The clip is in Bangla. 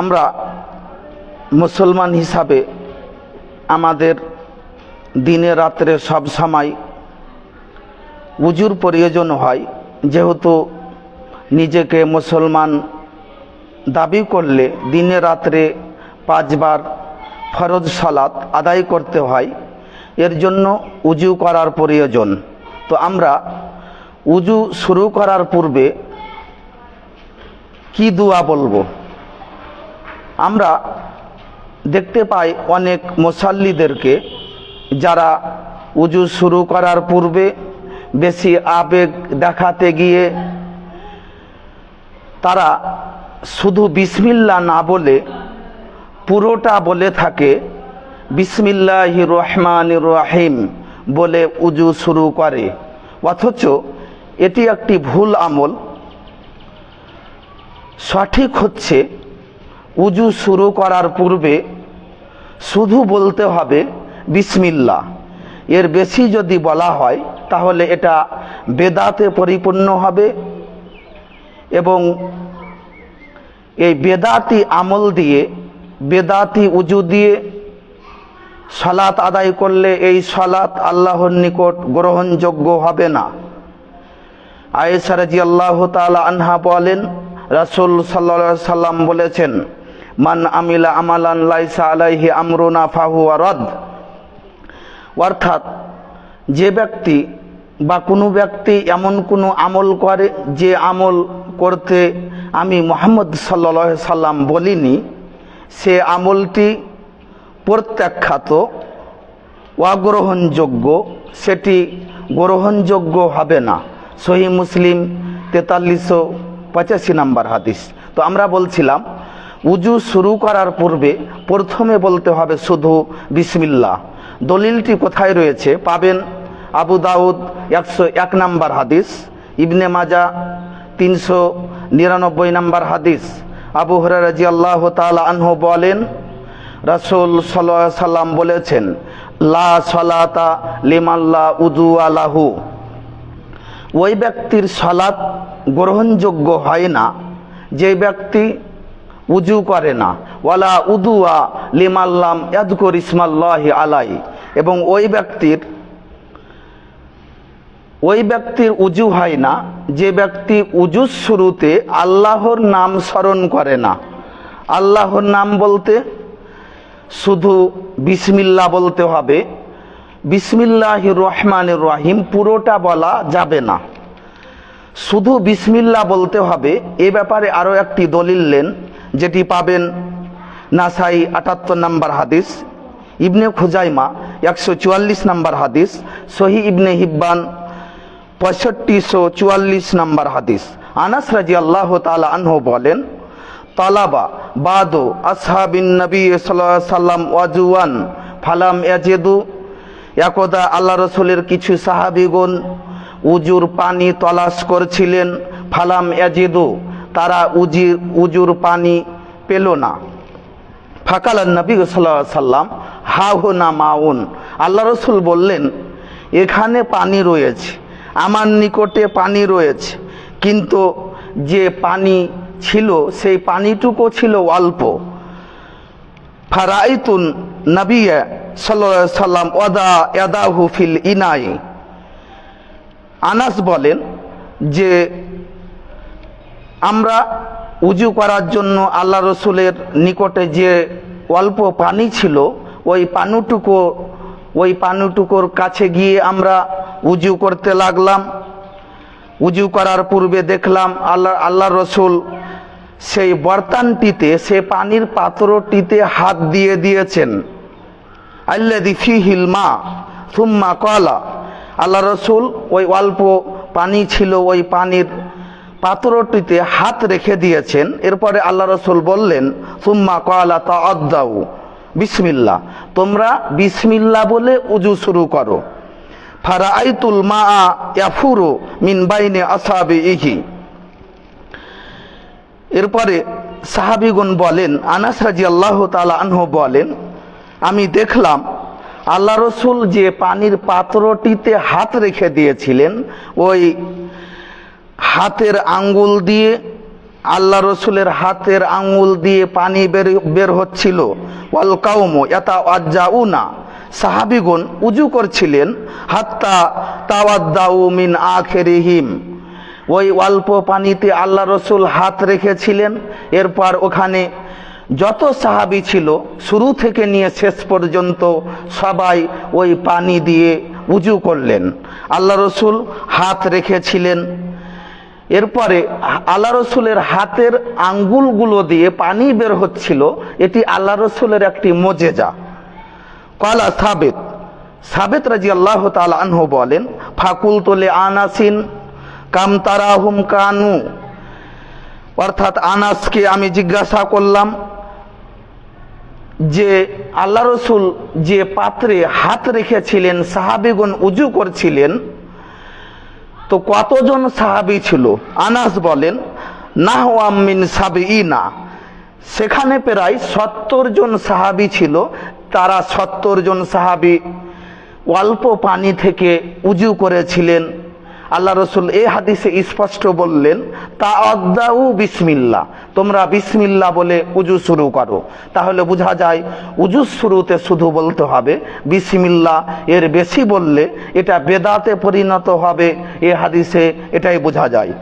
আমরা মুসলমান হিসাবে আমাদের দিনে রাত্রে সব সময় উজুর প্রয়োজন হয়, যেহেতু নিজেকে মুসলমান দাবি করলে দিনে রাত্রে পাঁচবার ফরজ সালাত আদায় করতে হয়, এর জন্য উজু করার প্রয়োজন। তো আমরা উজু শুরু করার পূর্বে কি দোয়া বলব? আমরা দেখতে পাই অনেক মুসাল্লিদেরকে যারা উজু শুরু করার পূর্বে বেশি আবেগ দেখাতে গিয়ে তারা শুধু বিসমিল্লা না বলে পুরোটা বলে থাকে, বিসমিল্লাহ রহমান রহিম বলে উজু শুরু করে। অথচ এটি একটি ভুল আমল। সঠিক হচ্ছে উজু শুরু করার পূর্বে শুধু বলতে হবে বিসমিল্লা এর বেশি যদি বলা হয়, তাহলে এটা বেদাতে পরিপূর্ণ হবে এবং এই বেদাতি আমল দিয়ে, বেদাতি উজু দিয়ে সলাৎ আদায় করলে এই সলাৎ আল্লাহর নিকট গ্রহণযোগ্য হবে না। আয়েসারাজি আল্লাহ তালা আনহা বলেন, রাসুল সাল্লা সাল্লাম বলেছেন মান আমিলা আমালান লাইসা আলাইহি আমরুনা ফাহু রদ। অর্থাৎ যে ব্যক্তি বা কোনো ব্যক্তি এমন কোনো আমল করে, যে আমল করতে আমি মোহাম্মদ সাল্লা সাল্লাম বলিনি, সে আমলটি প্রত্যাখ্যাত, অগ্রহণযোগ্য, সেটি গ্রহণযোগ্য হবে না। সহি মুসলিম তেতাল্লিশশো পঁচাশি নাম্বার হাদিস। তো আমরা বলছিলাম উজু শুরু করার পূর্বে প্রথমে বলতে হবে শুধু বিসমিল্লা দলিলটি কোথায় রয়েছে পাবেন? আবু দাউদ, একশো এক নাম্বার হাদিস, ইবনে মাজা, তিনশো নিরানব্বই নাম্বার হাদিস। আবু হরাজি আল্লাহ তালা আনহু বলেন, রাসুল সাল্লাহ সাল্লাম বলেছেন, লা সলাতা লিমাল্লা উজু আলাহু ওই ব্যক্তির সলাৎ গ্রহণযোগ্য হয় না। যে ব্যক্তি উজু করে না। ওয়ালা উদুয়া লিমাল্লাম ইয়াদকুর ইসমাল্লাহ আলাই এবং ওই ব্যক্তির ওই ব্যক্তির উজু হয় না, যে ব্যক্তি উজুর শুরুতে আল্লাহর নাম স্মরণ করে না। আল্লাহর নাম বলতে শুধু বিসমিল্লা বলতে হবে। বিসমিল্লাহ রহমান রহিম পুরোটা বলা যাবে না। শুধু বিসমিল্লা বলতে হবে। এ ব্যাপারে আরও একটি দলিল নেন যেটি পাবেন নাসাই আটাত্তর নাম্বার হাদিস, ইবনে খুজাইমা একশো চুয়াল্লিশ নাম্বার হাদিস, সহি ইবনে হিব্বান পঁয়ষট্টিশো চুয়াল্লিশ নাম্বার হাদিস। আনাস রাজি আল্লাহ তালা আনহ বলেন, তালাবা বাদো আসহাবিন নবী সাল্লাম ওয়াজুয়ান, ফালাম এজেদু একদা আল্লাহ রসুলের কিছু সাহাবিগুন উজুর পানি তলাশ করছিলেন, ফালাম এজেদু তারা উজির উজুর পানি পেল না। ফাকাল নবী সাল্লাহ সাল্লাম হাহু না মাউন? আল্লাহ রসুল বললেন, এখানে পানি রয়েছে, আমার নিকটে পানি রয়েছে, কিন্তু যে পানি ছিল, সেই পানিটুকু ছিল অল্প। ফারাইতুন নবিয়া সাল্লা সাল্লাম ওদা এদাহু ফিল ইনাই। আনাস বলেন যে আমরা উজু করার জন্য আল্লাহ রসুলের নিকটে যে অল্প পানি ছিল, ওই পানুটুকু, ওই পানুটুকুর কাছে গিয়ে আমরা উজু করতে লাগলাম। উজু করার পূর্বে দেখলাম আল্লাহ আল্লাহ রসুল সেই বর্তানটিতে সে পানির পাত্রটিতে হাত দিয়ে দিয়েছেন। আল্লাদি ফিহিল মা থুম্মা কলা আল্লাহ রসুল ওই অল্প পানি ছিল, ওই পানির পাত্রটিতে হাত রেখে দিয়েছেন। এরপরে আল্লাহ রসুল বললেন, সুম্মা কলা তা অদ্দাউ বিসমিল্লা তোমরা বিসমিল্লা বলে উজু শুরু করো। ফারা আইতুল মা ইয়াফুরু মিন বাইনে আসাবে ইহি এরপরে সাহাবিগুন বলেন, আনাস রাজি আল্লাহ তালা আনহু বলেন, আমি দেখলাম আল্লাহ রসুল যে পানির পাত্রটিতে হাত রেখে দিয়েছিলেন, ওই হাতের আঙ্গুল দিয়ে, আল্লাহ রসুলের হাতের আঙ্গুল দিয়ে পানি বের বের হচ্ছিল। ওয়াল কাউমো এতা আজ্জাউনা সাহাবিগুন উজু করছিলেন, হাত্তা তাওয়াদ্দাউ মিন আখেরিহিম। ওই অল্প পানিতে আল্লাহ রসুল হাত রেখেছিলেন। এরপর ওখানে যত সাহাবি ছিল, শুরু থেকে নিয়ে শেষ পর্যন্ত সবাই ওই পানি দিয়ে উজু করলেন। আল্লাহ রসুল হাত রেখেছিলেন। এরপরে আল্লাহ রসুলের হাতের আঙ্গুলগুলো দিয়ে পানি বের হচ্ছিল। এটি আল্লাহ রসুলের একটি মজেজা। কলা সাবেত। সাবেত রাজি আল্লাহ আনহু বলেন ফাকুল তোলে আনাসিন কামতারাহুম কানু। অর্থাৎ আনাসকে আমি জিজ্ঞাসা করলাম যে, আল্লাহ রসুল যে পাত্রে হাত রেখেছিলেন সাহাবিগুন উজু করছিলেন তো কতজন সাহাবি ছিল? আনাস বলেন না ওয়ামিন সাবি না সেখানে প্রায় সত্তর জন সাহাবি ছিল, তারা সত্তর জন সাহাবি অল্প পানি থেকে উজু করেছিলেন। আল্লাহ রসুল এ হাদিসে স্পষ্ট বললেন তা অদ্দাউ বিসমিল্লা তোমরা বিসমিল্লা বলে উজু শুরু করো। তাহলে বোঝা যায়, উজু শুরুতে শুধু বলতে হবে বিসমিল্লা এর বেশি বললে এটা বেদাতে পরিণত হবে, এ হাদিসে এটাই বোঝা যায়।